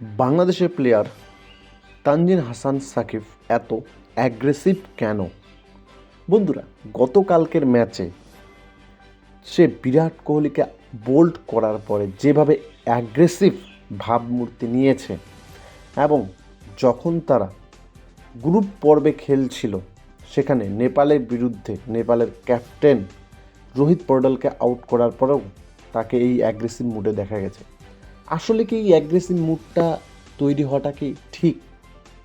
বাংলাদেশের প্লেয়ার তানজিন হাসান সাকিব এত অ্যাগ্রেসিভ কেন? বন্ধুরা, গতকালকের ম্যাচে সে বিরাট কোহলিকে বোল্ড করার পরে যেভাবে অ্যাগ্রেসিভ ভাবমূর্তি নিয়েছে এবং যখন তারা গ্রুপ পর্বে খেলছিল, সেখানে নেপালের বিরুদ্ধে নেপালের ক্যাপ্টেন রোহিত পর্ডালকে আউট করার পরেও তাকে এই অ্যাগ্রেসিভ মুডে দেখা গেছে। আসলে কি এই অ্যাগ্রেসিভ মুডটা তৈরি হওয়াটা কি ঠিক?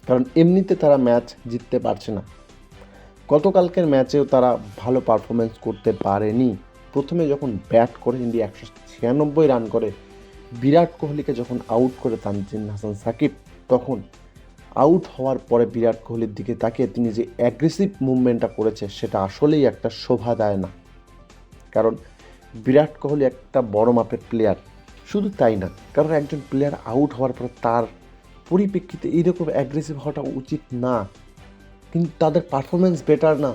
কারণ এমনিতে তারা ম্যাচ জিততে পারছে না। গতকালকের ম্যাচেও তারা ভালো পারফরমেন্স করতে পারেনি। প্রথমে যখন ব্যাট করে ইন্ডিয়া একশো ছিয়ানব্বই রান করে, বিরাট কোহলিকে যখন আউট করে তানজিন হাসান সাকিব, তখন আউট হওয়ার পরে বিরাট কোহলির দিকে তাকিয়ে তিনি যে অ্যাগ্রেসিভ মুভমেন্টটা করেছে, সেটা আসলেই একটা শোভা দেয় না। কারণ বিরাট কোহলি একটা বড় মাপের প্লেয়ার শুধু তাই না, কারণ একজন প্লেয়ার আউট হওয়ার পর তার পরিপ্রেক্ষিতে এইরকম অ্যাগ্রেসিভ হওয়াটা উচিত না। কিন্তু তাদের পারফরমেন্স বেটার না।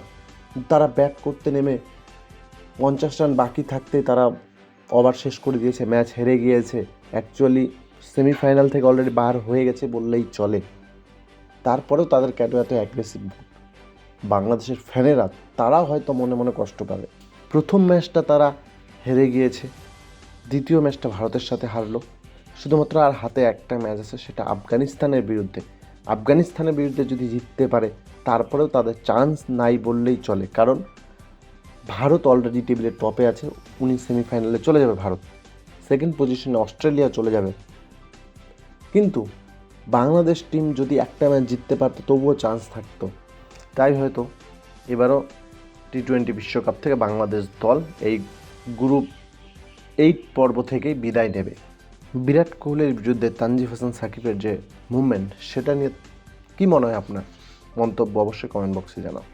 তারা ব্যাট করতে নেমে পঞ্চাশ রান বাকি থাকতে তারা ওভার শেষ করে দিয়েছে ম্যাচ হেরে গিয়েছে। অ্যাকচুয়ালি সেমিফাইনাল থেকে অলরেডি বার হয়ে গেছে বললেই চলে। তারপরেও তাদের কেন এত অ্যাগ্রেসিভ বাংলাদেশের ফ্যানেরা তারাও হয়তো মনে মনে কষ্ট পাবে। প্রথম ম্যাচটা তারা হেরে গিয়েছে। দ্বিতীয় ম্যাচটা ভারতের সাথে হারলো। শুধুমাত্র আর হাতে একটা ম্যাচ আছে, সেটা আফগানিস্তানের বিরুদ্ধে। আফগানিস্তানের বিরুদ্ধে যদি জিততে পারে, তারপরেও তাদের চান্স নাই বললেই চলে। কারণ ভারত অলরেডি টেবিলের টপে আছে, উনি সেমিফাইনালে চলে যাবে ভারত। সেকেন্ড পজিশনে অস্ট্রেলিয়া চলে যাবে। কিন্তু বাংলাদেশ টিম যদি একটা ম্যাচ জিততে পারতো, তবুও চান্স থাকতো। তাই হয়তো এবারও টি টোয়েন্টি বিশ্বকাপ থেকে বাংলাদেশ দল এই গ্রুপ এইট পর্ব থেকেই বিদায় নেবে। বিরাট কোহলির বিরুদ্ধে তানজিব হাসান সাকিবের যে মুভমেন্ট সেটা নিয়ে কী মনে হয় আপনার? মন্তব্য অবশ্যই কমেন্ট বক্সে জানাও।